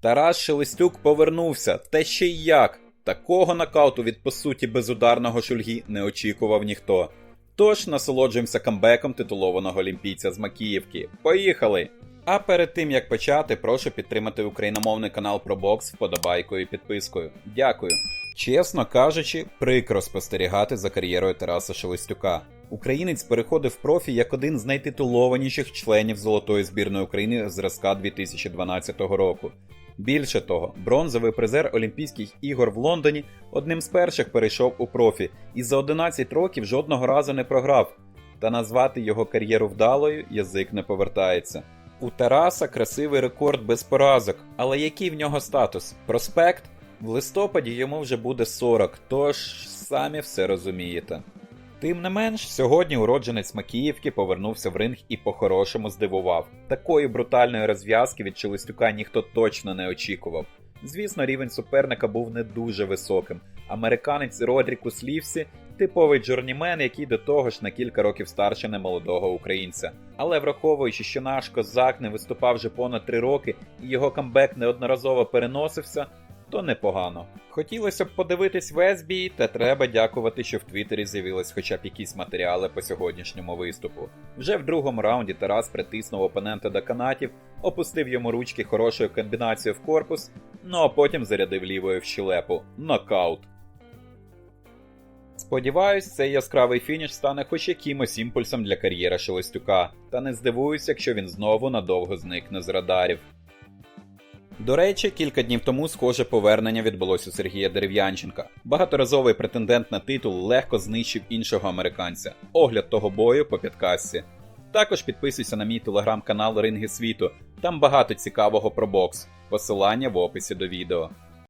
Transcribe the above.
Тарас Шелестюк повернувся, та ще й як. Такого нокауту від по суті безударного шульгі не очікував ніхто. Тож насолоджуємося камбеком титулованого олімпійця з Макіївки. Поїхали! А перед тим як почати, прошу підтримати україномовний канал про бокс вподобайкою і підпискою. Дякую. Чесно кажучи, прикро спостерігати за кар'єрою Тараса Шелестюка. Українець переходив в профі як один з найтитулованіших членів золотої збірної України зразка 2012 року. Більше того, бронзовий призер Олімпійських ігор в Лондоні одним з перших перейшов у профі і за 11 років жодного разу не програв. Та назвати його кар'єру вдалою язик не повертається. У Тараса красивий рекорд без поразок, але який в нього статус? Проспект? В листопаді йому вже буде 40, тож самі все розумієте. Тим не менш, сьогодні уродженець Макіївки повернувся в ринг і по-хорошому здивував. Такої брутальної розв'язки від Челестюка ніхто точно не очікував. Звісно, рівень суперника був не дуже високим. Американець Родріку Слівсі типовий джорнімен, який до того ж на кілька років старше немолодого українця. Але враховуючи, що наш козак не виступав вже понад три роки і його камбек неодноразово переносився, то непогано. Хотілося б подивитись весь бій, та треба дякувати, що в Твіттері з'явились хоча б якісь матеріали по сьогоднішньому виступу. Вже в другому раунді Тарас притиснув опонента до канатів, опустив йому ручки хорошою комбінацією в корпус, ну а потім зарядив лівою в щелепу. Нокаут. Сподіваюсь, цей яскравий фініш стане хоч якимось імпульсом для кар'єри Шелестюка, та не здивуюсь, якщо він знову надовго зникне з радарів. До речі, кілька днів тому схоже повернення відбулося у Сергія Дерев'янченка. Багаторазовий претендент на титул легко знищив іншого американця. Огляд того бою по підкасті. Також підписуйся на мій телеграм-канал Ринги світу. Там багато цікавого про бокс. Посилання в описі до відео.